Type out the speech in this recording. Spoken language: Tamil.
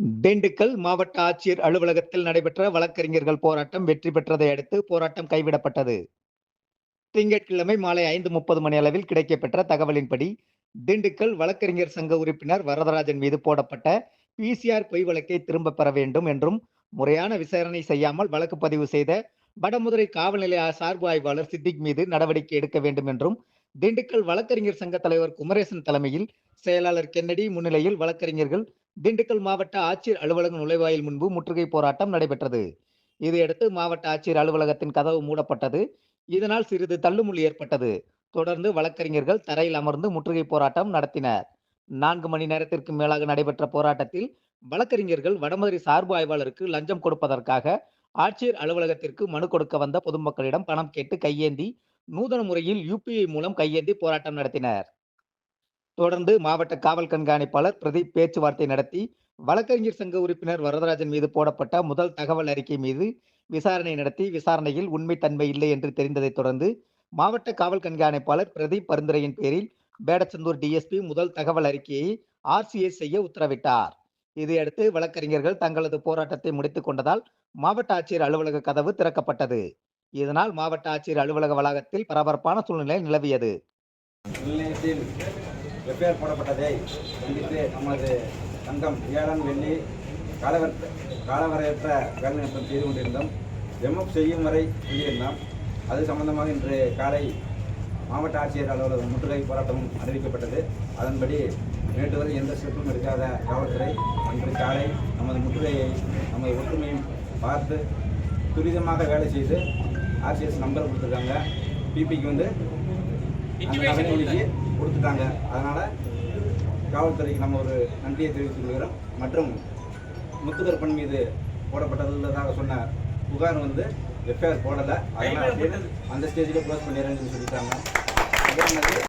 திண்டுக்கல் மாவட்ட ஆட்சியர் அலுவலகத்தில் நடைபெற்ற வழக்கறிஞர்கள் போராட்டம் வெற்றி பெற்றதை அடுத்து போராட்டம் கைவிடப்பட்டது. திங்கட்கிழமை மாலை ஐந்து முப்பது மணி அளவில் கிடைக்கப்பெற்ற தகவலின்படி திண்டுக்கல் வழக்கறிஞர் சங்க உறுப்பினர் வரதராஜன் மீது போடப்பட்ட பிசிஆர் பொய் வழக்கை திரும்பப் பெற வேண்டும் என்றும் முறையான விசாரணை செய்யாமல் வழக்கு பதிவு செய்த வடமதுரை காவல் நிலைய சார்பு ஆய்வாளர் சித்திக் மீது நடவடிக்கை எடுக்க வேண்டும் என்றும் திண்டுக்கல் வழக்கறிஞர் சங்க தலைவர் குமரேசன் தலைமையில் செயலாளர் கென்னடி முன்னிலையில் வழக்கறிஞர்கள் திண்டுக்கல் மாவட்ட ஆட்சியர் அலுவலக நுழைவாயில் முன்பு முற்றுகை போராட்டம் நடைபெற்றது. இதையடுத்து மாவட்ட ஆட்சியர் அலுவலகத்தின் கதவு மூடப்பட்டது. இதனால் சிறிது தள்ளுமுள்ளி ஏற்பட்டது. தொடர்ந்து வழக்கறிஞர்கள் தரையில் அமர்ந்து முற்றுகை போராட்டம் நடத்தினர். நான்கு மணி நேரத்திற்கு மேலாக நடைபெற்ற போராட்டத்தில் வழக்கறிஞர்கள் வடமதுரை சார்பு ஆய்வாளருக்கு லஞ்சம் கொடுப்பதற்காக ஆட்சியர் அலுவலகத்திற்கு மனு கொடுக்க வந்த பொதுமக்களிடம் பணம் கேட்டு கையேந்தி நூதன முறையில் யூபிஐ மூலம் கையேந்தி போராட்டம் நடத்தினர். தொடர்ந்து மாவட்ட காவல் கண்காணிப்பாளர் பிரதீப் பேச்சுவார்த்தை நடத்தி வழக்கறிஞர் சங்க உறுப்பினர் வரதராஜன் மீது போடப்பட்ட முதல் தகவல் அறிக்கை மீது விசாரணை நடத்தி விசாரணையில் உண்மைத்தன்மை இல்லை என்று தெரிந்ததைத் தொடர்ந்து மாவட்ட காவல் கண்காணிப்பாளர் பிரதீப் பரிந்துரையின் பேரில் பேடச்சந்தூர் டிஎஸ்பி முதல் தகவல் அறிக்கையை ஆர்சிஎஸ் செய்ய உத்தரவிட்டார். இதையடுத்து வழக்கறிஞர்கள் தங்களது போராட்டத்தை முடித்துக் கொண்டதால் மாவட்ட ஆட்சியர் அலுவலக கதவு திறக்கப்பட்டது. இதனால் மாவட்ட ஆட்சியர் அலுவலக வளாகத்தில் பரபரப்பான சூழ்நிலை நிலவியது. ரிப்பேர் போடப்பட்டதை கண்டித்து நமது சங்கம் வியாழன் வெள்ளி காலவர் காலவரையற்ற வேலைநிறுத்தம் செய்து கொண்டிருந்தோம். எம்எஃப் செய்யும் வரை செய்திருந்தோம் அது சம்பந்தமாக இன்று காலை மாவட்ட ஆட்சியர் அலுவலகம் முற்றுகை போராட்டமும் அறிவிக்கப்பட்டது. அதன்படி நேற்று வரை எந்த ஸ்டெப்பும் எடுக்காத காவல்துறை அன்று காலை நமது முற்றுகையை நமது ஒற்றுமையும் பார்த்து துரிதமாக வேலை செய்து ஆர்சிஎஸ் நம்பர் கொடுத்துருக்காங்க. பிபிக்கு வந்து நலனிக்கு கொடுத்துட்டாங்க. அதனால காவல்துறைக்கு நம்ம ஒரு நன்றியை தெரிவித்துக் கொள்கிறோம். மற்றும் முத்துகருப்பன் மீது போடப்பட்டதாக சொன்ன புகார் வந்து எஃப்ஐஆர் போடலை. அதனால அந்த ஸ்டேஜில் க்ளோஸ் பண்ணிடுறேன்னு சொல்லிட்டாங்க. அதே மாதிரி